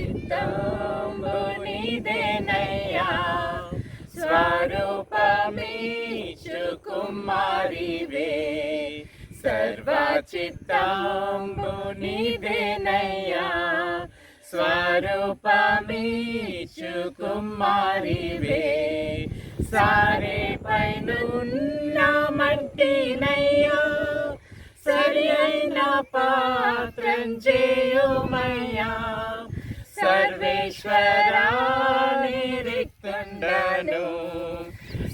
సర్వచిత్తంబు నీదేనయ్యా స్వరూపమీచు కుమారివే సర్వచిత్తంబు నీదేనయ్యా స్వరూపమీచు కుమారివే సారే పైనున్న మట్టినయ్యా. సరి అయిన పాత్రం చేయుమయ్యా సర్వేశ్వరా నిరిక్తుండను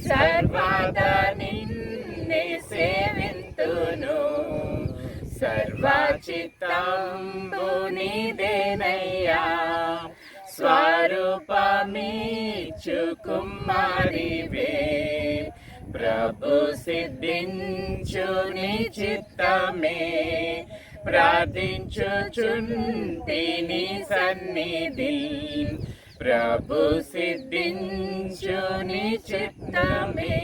సర్వదా నిన్నే సేవింతును. సర్వచిత్తంబు నీదేనయ్యా స్వరూపమీచు కుమారివే ప్రభు సిద్ధించు నీ చిత్తమే. ప్రార్థించుచుంటిని సన్నిధి ప్రభు సిద్ధించుని చిత్తమే.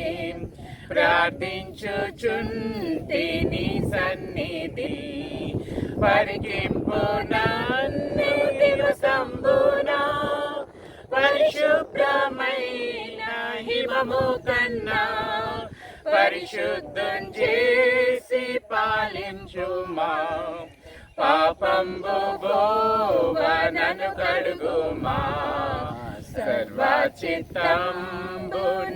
ప్రార్థించుచుంటిని సన్నిధి పరికింపు నన్ను దివసంబునా పరిశుభ్రమైన హిమము కన్నా. పరిశుద్ధం చేసి పాలించుమా పాపంబు నన్ను కడుగుమా. సర్వచిత్తంబు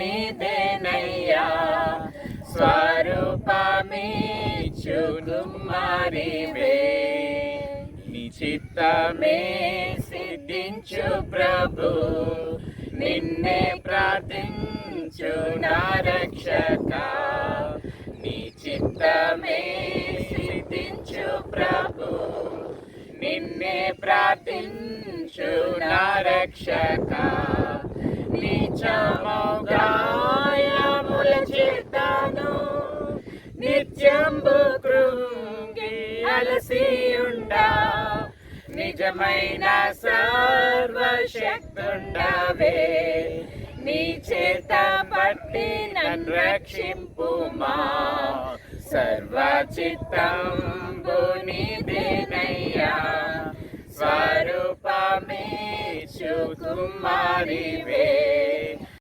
నీదేనయ్యా స్వరూపమీచు కుమారివే నీ చిత్తమే సిద్ధించు ప్రభు. నిన్నే ప్రార్థించు నా రక్షక నీ చిత్తమే సిద్ధించు ప్రభు. నిన్నే ప్రార్థించు నా రక్షక. నీచమౌగాయముల చేతాను నిత్యంబు కృంగి అలసియుండా. నిజమైన సర్వశక్తుండవే. నీ చేత పట్టి నన్ను రక్షింపుమా. సర్వచిత్తం స్వరూపమీచు కుమారివే